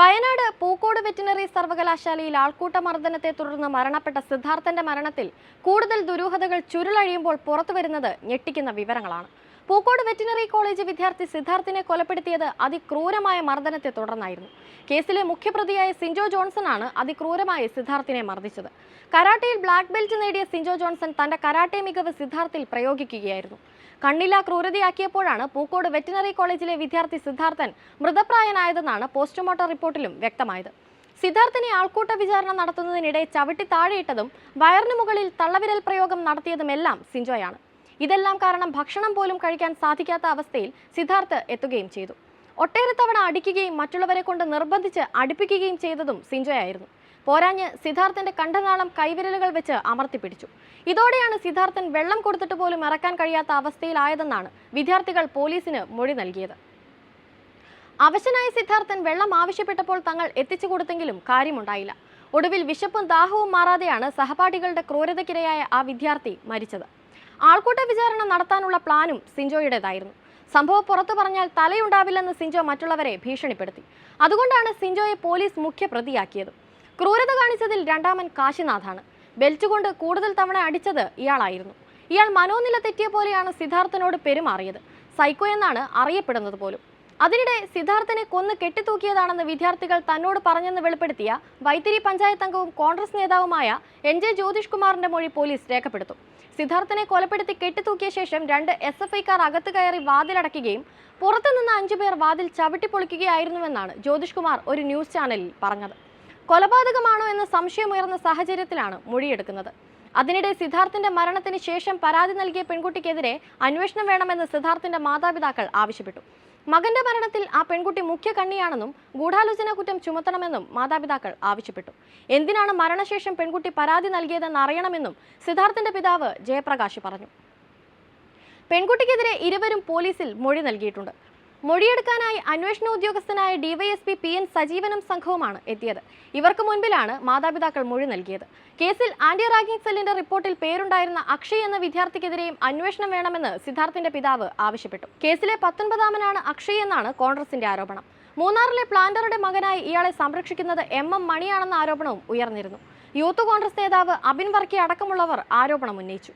Wayanad Pookode veterinary സർവകലാശാലയിൽ ആൾക്കൂട്ട മർദ്ദനത്തെ തുടർന്ന് മരണപ്പെട്ട സിദ്ധാർത്ഥന്റെ മരണത്തിൽ കൂടുതൽ ദുരൂഹതകൾ ചുരുളഴിയുമ്പോൾ പുറത്തുവരുന്നത് ഞെട്ടിക്കുന്ന വിവരങ്ങളാണ്. പൂക്കോട് വെറ്റിനറി കോളേജ് വിദ്യാർത്ഥി സിദ്ധാർത്ഥിനെ കൊലപ്പെടുത്തിയത് അതിക്രൂരമായ മർദ്ദനത്തെ തുടർന്നായിരുന്നു. കേസിലെ മുഖ്യപ്രതിയായ സിൻജോ ജോൺസൺ ആണ് അതിക്രൂരമായി സിദ്ധാർത്ഥിനെ മർദ്ദിച്ചത്. കരാട്ടയിൽ ബ്ലാക്ക് ബെൽറ്റ് നേടിയ സിൻജോ ജോൺസൺ തന്റെ കരാട്ടെ മികവ് സിദ്ധാർത്ഥിൽ പ്രയോഗിക്കുകയായിരുന്നു. കണ്ണില്ല ക്രൂരതയാക്കിയപ്പോഴാണ് പൂക്കോട് വെറ്റിനറി കോളേജിലെ വിദ്യാർത്ഥി സിദ്ധാർത്ഥൻ മൃതപ്രായനായതെന്നാണ് പോസ്റ്റ്മോർട്ടം റിപ്പോർട്ടിലും വ്യക്തമായത്. സിദ്ധാർത്ഥിനെ ആൾക്കൂട്ട വിചാരണ നടത്തുന്നതിനിടെ ചവിട്ടി താഴെയിട്ടതും വയറിനു മുകളിൽ തള്ളവിരൽ പ്രയോഗം നടത്തിയതുമെല്ലാം സിൻജോയാണ്. ഇതെല്ലാം കാരണം ഭക്ഷണം പോലും കഴിക്കാൻ സാധിക്കാത്ത അവസ്ഥയിൽ സിദ്ധാർത്ഥ് എത്തുകയും ചെയ്തു. ഒട്ടേറെ തവണ അടിക്കുകയും മറ്റുള്ളവരെ കൊണ്ട് നിർബന്ധിച്ച് അടുപ്പിക്കുകയും ചെയ്തതും സിഞ്ചോയായിരുന്നു. പോരാഞ്ഞ് സിദ്ധാർത്ഥന്റെ കണ്ടനാളം കൈവിരലുകൾ വെച്ച് അമർത്തിപ്പിടിച്ചു. ഇതോടെയാണ് സിദ്ധാർത്ഥൻ വെള്ളം കൊടുത്തിട്ട് പോലും ഇറക്കാൻ കഴിയാത്ത അവസ്ഥയിലായതെന്നാണ് വിദ്യാർത്ഥികൾ പോലീസിന് മൊഴി നൽകിയത്. അവശനായ സിദ്ധാർത്ഥൻ വെള്ളം ആവശ്യപ്പെട്ടപ്പോൾ തങ്ങൾ എത്തിച്ചു കൊടുത്തെങ്കിലും കാര്യമുണ്ടായില്ല. ഒടുവിൽ വിശപ്പും ദാഹവും മാറാതെയാണ് സഹപാഠികളുടെ ക്രൂരതയ്ക്കിരയായ ആ വിദ്യാർത്ഥി മരിച്ചത്. ആൾക്കൂട്ട വിചാരണ നടത്താനുള്ള പ്ലാനും സിൻജോയുടേതായിരുന്നു. സംഭവം പുറത്തു പറഞ്ഞാൽ തലയുണ്ടാവില്ലെന്ന് സിൻജോ മറ്റുള്ളവരെ ഭീഷണിപ്പെടുത്തി. അതുകൊണ്ടാണ് സിൻജോയെ പോലീസ് മുഖ്യ പ്രതിയാക്കിയത് ക്രൂരത കാണിച്ചതിൽ രണ്ടാമൻ കാശിനാഥാണ്. ബെൽറ്റ് കൊണ്ട് കൂടുതൽ തവണ അടിച്ചത് ഇയാളായിരുന്നു. ഇയാൾ മനോനില തെറ്റിയ പോലെയാണ് സിദ്ധാർത്ഥനോട് പെരുമാറിയത്. സൈക്കോ എന്നാണ് അറിയപ്പെടുന്നത് പോലും. അതിനിടെ സിദ്ധാർത്ഥനെ കൊന്ന് കെട്ടിത്തൂക്കിയതാണെന്ന് വിദ്യാർത്ഥികൾ തന്നോട് പറഞ്ഞെന്ന് വെളിപ്പെടുത്തിയ വൈത്തിരി പഞ്ചായത്ത് അംഗവും കോൺഗ്രസ് നേതാവുമായ എൻ ജെ ജ്യോതിഷ് കുമാറിന്റെ മൊഴി പോലീസ് രേഖപ്പെടുത്തും. സിദ്ധാർത്ഥനെ കൊലപ്പെടുത്തി കെട്ടിത്തൂക്കിയ ശേഷം രണ്ട് എസ് എഫ് ഐക്കാർ അകത്ത് കയറി വാതിലടയ്ക്കുകയും പുറത്തുനിന്ന് അഞ്ചുപേർ വാതിൽ ചവിട്ടിപ്പൊളിക്കുകയായിരുന്നുവെന്നാണ് ജ്യോതിഷ് കുമാർ ഒരു ന്യൂസ് ചാനലിൽ പറഞ്ഞത്. കൊലപാതകമാണോ എന്ന സംശയമുയർന്ന സാഹചര്യത്തിലാണ് മൊഴിയെടുക്കുന്നത്. അതിനിടെ സിദ്ധാർത്ഥിന്റെ മരണത്തിന് ശേഷം പരാതി നൽകിയ പെൺകുട്ടിക്കെതിരെ അന്വേഷണം വേണമെന്ന് സിദ്ധാർത്ഥിന്റെ മാതാപിതാക്കൾ ആവശ്യപ്പെട്ടു. മകന്റെ മരണത്തിൽ ആ പെൺകുട്ടി മുഖ്യ കണ്ണിയാണെന്നും ഗൂഢാലോചന കുറ്റം ചുമത്തണമെന്നും മാതാപിതാക്കൾ ആവശ്യപ്പെട്ടു. എന്തിനാണ് മരണശേഷം പെൺകുട്ടി പരാതി നൽകിയതെന്ന് അറിയണമെന്നും സിദ്ധാർത്ഥിന്റെ പിതാവ് ജയപ്രകാശ് പറഞ്ഞു. പെൺകുട്ടിക്കെതിരെ ഇരുവരും പോലീസിൽ മൊഴി നൽകിയിട്ടുണ്ട്. മൊഴിയെടുക്കാനായി അന്വേഷണ ഉദ്യോഗസ്ഥനായ ഡിവൈഎസ്പി പി എൻ സജീവനും സംഘവുമാണ് എത്തിയത്. ഇവർക്ക് മുൻപിലാണ് മാതാപിതാക്കൾ മൊഴി നൽകിയത്. കേസിൽ ആന്റി റാഗിംഗ് സെല്ലിന്റെ റിപ്പോർട്ടിൽ പേരുണ്ടായിരുന്ന അക്ഷയ് എന്ന വിദ്യാർത്ഥിക്കെതിരെയും അന്വേഷണം വേണമെന്ന് സിദ്ധാർത്ഥിന്റെ പിതാവ് ആവശ്യപ്പെട്ടു. കേസിലെ പത്തൊൻപതാമനാണ് അക്ഷയ് എന്നാണ് കോൺഗ്രസിന്റെ ആരോപണം. മൂന്നാറിലെ പ്ലാന്ററുടെ മകനായി ഇയാളെ സംരക്ഷിക്കുന്നത് എം എം മണിയാണെന്ന ആരോപണവും ഉയർന്നിരുന്നു. യൂത്ത് കോൺഗ്രസ് നേതാവ് അബിൻ വർക്കി അടക്കമുള്ളവർ ആരോപണം ഉന്നയിച്ചു.